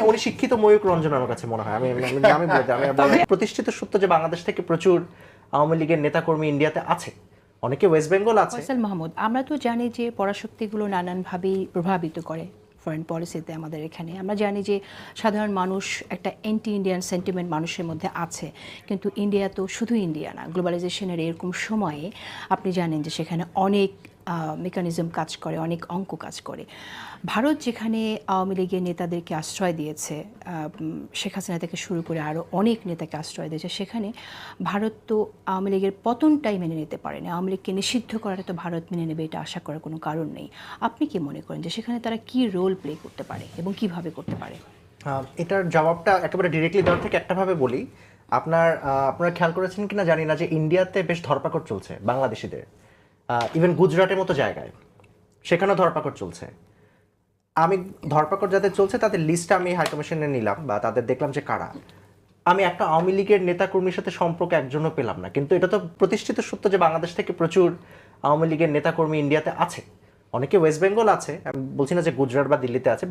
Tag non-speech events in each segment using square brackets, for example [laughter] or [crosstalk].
উনি উনি শিক্ষিত ময়ূক রঞ্জন আমার কাছে মনে হয়। আমি আমি বলতে আমি- প্রতিষ্ঠিত সত্য যে বাংলাদেশ থেকে প্রচুর আওয়ামী লীগের নেতাকর্মী ইন্ডিয়াতে আছে। অনেকে ওয়েস্ট বেঙ্গল আছে। ফয়সাল মাহমুদ আমরা তো জানি যে পরাশক্তিগুলো নানানভাবেই প্রভাবিত করে ফরেন পলিসিতে আমাদের এখানে। আমরা জানি যে সাধারণ মানুষ একটা অ্যান্টি ইন্ডিয়ান সেন্টিমেন্ট মানুষের মধ্যে আছে। কিন্তু ইন্ডিয়া তো শুধু ইন্ডিয়া না গ্লোবালাইজেশনের এরকম সময়ে আপনি জানেন যে সেখানে অনেক মেকানিজম কাজ করে, অনেক অঙ্ক কাজ করে। ভারত যেখানে আওয়ামী লীগের নেতাদেরকে আশ্রয় দিয়েছে শেখ হাসিনা থেকে শুরু করে আরও অনেক নেতাকে আশ্রয় দিয়েছে, সেখানে ভারত তো আওয়ামী লীগের পতনটাই মেনে নিতে পারে না আওয়ামী লীগকে নিষিদ্ধ করাটা তো ভারত মেনে নেবে, এটা আশা করার কোনো কারণ নেই। আপনি কি মনে করেন যে সেখানে তারা কি রোল প্লে করতে পারে এবং কীভাবে করতে পারে? এটার জবাবটা একেবারে ডিরেক্টলি দেওয়ার থেকে একটাভাবে বলি। আপনার আপনারা খেয়াল করেছেন কিনা জানি না যে ইন্ডিয়াতে বেশ ধরপাকড় চলছে বাংলাদেশিদের। ইভেন গুজরাটের মতো জায়গায়। সেখানেও ধরপাকড় চলছে। আমি ধরপাকড় যাদের চলছে, তাদের লিস্ট আমি হাইকমিশনে নিলাম বা তাদের দেখলাম যে কারা। আমি একটা আওয়ামী লীগের নেতাকর্মীর সাথে সম্পর্ক একজনও পেলাম না। কিন্তু এটা তো প্রতিষ্ঠিত সত্য যে বাংলাদেশ থেকে প্রচুর আওয়ামী লীগের নেতাকর্মী ইন্ডিয়াতে আছে। অনেকে ওয়েস্ট বেঙ্গল আছে, আমি বলছি না যে গুজরাট বা দিল্লিতে আছে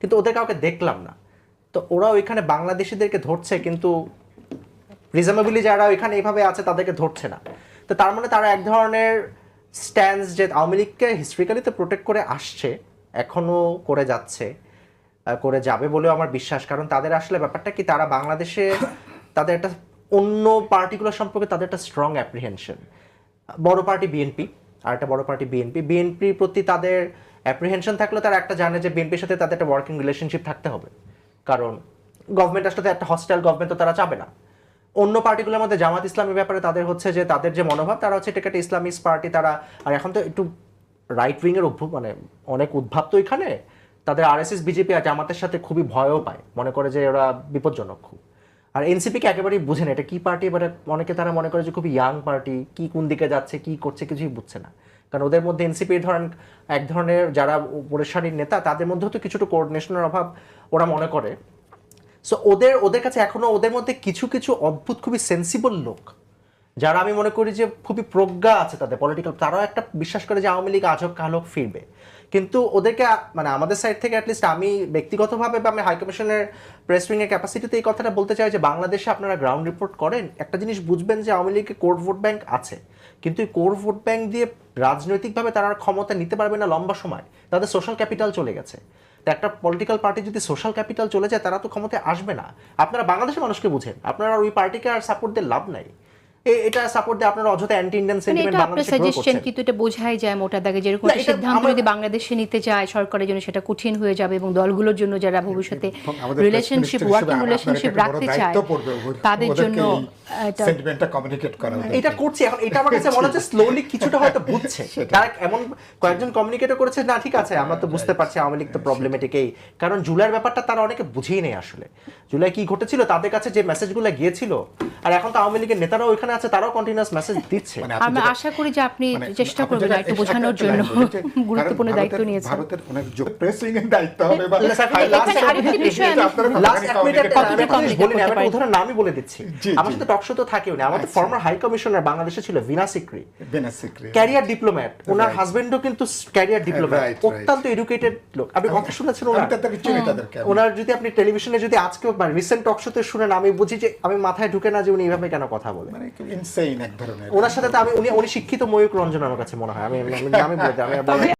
কিন্তু ওদের কাউকে দেখলাম না। তো ওরা ওইখানে বাংলাদেশিদেরকে ধরছে, কিন্তু রিজনেবলি যারা ওইখানে এইভাবে আছে, তাদেরকে ধরছে না। তো তার মানে তারা এক ধরনের স্ট্যান্স যে আওয়ামী লীগকে হিস্ট্রিক্যালি তো প্রোটেক্ট করে আসছে এখনও করে যাচ্ছে করে যাবে বলেও আমার বিশ্বাস। কারণ তাদের আসলে ব্যাপারটা কি, তারা বাংলাদেশে তাদের একটা অন্য পার্টিগুলো সম্পর্কে তাদের একটা স্ট্রং অ্যাপ্রিহেনশন বড় পার্টি বিএনপি আর একটা বড় পার্টি বিএনপি বিএনপির প্রতি তাদের অ্যাপ্রিহেনশন থাকলে তারা একটা জানে যে বিএনপির সাথে তাদের একটা ওয়ার্কিং রিলেশনশিপ থাকতে হবে। কারণ গভর্নমেন্ট আসলে একটা হস্টাইল গভর্নমেন্ট তো তারা চাবে না। অন্য পার্টিগুলোর মধ্যে জামাত ইসলামের ব্যাপারে তাদের হচ্ছে যে তাদের যে মনোভাব, তারা হচ্ছে এটাকে একটা ইসলামিস্ট পার্টি, তারা, আর এখন তো একটু রাইট উইংয়ের উদ্ভব মানে অনেক উদ্ভাব তো এখানে। তাদের আরএসএস বিজেপি আর জামাতের সাথে খুবই ভয়ও পায়। মনে করে যে ওরা বিপজ্জনক খুব। আর এনসিপিকে একেবারেই বুঝে না, এটা কী পার্টি? এবারে অনেকে তারা মনে করে যে খুবই ইয়াং পার্টি, কি কোন দিকে যাচ্ছে, কি করছে কিছুই বুঝছে না। কারণ ওদের মধ্যে এনসিপির ধরেন, এক ধরনের যারা উপরের সারির নেতা, তাদের মধ্যেও তো কিছুটা কোঅর্ডিনেশনের অভাব ওরা মনে করে। সো ওদের ওদের কাছে এখনও ওদের মধ্যে কিছু কিছু অদ্ভুত, খুবই সেন্সিবল লোক, যারা আমি মনে করি যে খুবই প্রজ্ঞা আছে তাদের পলিটিক্যাল তারাও একটা বিশ্বাস করে যে আওয়ামী লীগ আজক কালক ফিরবে। কিন্তু ওদেরকে মানে আমাদের সাইড থেকে অ্যাটলিস্ট আমি ব্যক্তিগতভাবে বা আমি হাইকমিশনের প্রেস উইংয়ের ক্যাপাসিটিতে এই কথাটা বলতে চাই যে বাংলাদেশে আপনারা গ্রাউন্ড রিপোর্ট করেন, একটা জিনিস বুঝবেন যে আওয়ামী লীগের কোর ভোট ব্যাংক আছে। কিন্তু এই কোর ভোট ব্যাংক দিয়ে রাজনৈতিকভাবে তারা ক্ষমতা নিতে পারবে না লম্বা সময়। তাদের সোশ্যাল ক্যাপিটাল চলে গেছে। তো একটা পলিটিক্যাল পার্টি যদি সোশ্যাল ক্যাপিটাল চলে যায়, তারা তো ক্ষমতায় আসবে না। আপনারা বাংলাদেশের মানুষকে বুঝেন। আপনারা ওই পার্টিকে আর সাপোর্ট দিয়ে লাভ নাই। এটা সাপোর্ট দিয়ে আপনারা অযথা অ্যান্টি ইন্ডিয়ান মানে সেন্টিমেন্ট এটা আপনার বাংলাদেশে grow সাজেশন কিন্তু এটা বোঝাই যায় মোটা দাগে যেরকম একটা সিদ্ধান্ত যদি বাংলাদেশে নিতে যায় সরকারের জন্য সেটা কঠিন হয়ে যাবে এবং দলগুলোর জন্য যারা ভবিষ্যতে রিলেশনশিপ ওয়ার্কিং রিলেশনশিপ রাখতে চায় তাদের জন্য এটা সেন্টিমেন্টটা কমিউনিকেট করা এটা করছে এখন এটা আমার কাছে মনে হচ্ছে স্লোলি কিছুটা হয়তো বুঝছে। [laughs] তারা এমন কয়েকজন কমিউনিকেটর করেছে না ঠিক আছে আমরা তো বুঝতে পারছি আওয়ামী লীগ তো প্রবলেমেটিক এই। কারণ জুলাইয়ের ব্যাপারটা তারা অনেকে বুঝেই নেই আসলে। জুলাই কি ঘটেছিল? তাদের কাছে যে মেসেজগুলো গিয়েছিল আর এখন তো আওয়ামী লীগের নেতারাও ওইখানে আছে তারাও কন্টিনিউয়াস মেসেজ দিচ্ছে। মানে আমি আশা করি যে আপনি মানে চেষ্টা করবেন একটু বোঝানোর জন্য [laughs] গুরুত্বপূর্ণ দায়িত্ব নিয়েছেন। ভারতের অনেক প্রেসিং এর দায়িত্ব হবে বা আমি- লাস্ট এক মিনিট আমি একটা করবেন। জিনিস বলি না, আমি উদাহরণ নামই বলে দিচ্ছি। আমার সাথে টক শো তো থাকেও না। আমাদের ফর্মার হাই কমিশনার বাংলাদেশে ছিল Veena Sikri Venus Secret। Career diplomat ওনার Right. হাজবেন্ডও কিন্তু ক্যারিয়ার ডিপ্লোম্যাট. অত্যন্ত এডুকেটেড লোক। আপনি কথা শুনেছেন ওনার? তাদেরকে চিনি তাদেরকে। ওনার যদি আপনি টেলিভিশনে যদি আজকে রিসেন্ট টক শোতে শুনেন আমি বুঝি যে আমি মাথায় ঢুকে না যে উনি এভাবে কেন কথা বলে? মানে ইনসেইন এক ধরনের ওনার সাথে তো আমি উনি উনি শিক্ষিত ময়ূক রঞ্জন আমার কাছে মনে হয়। আমি আমি আমি বলতে আমি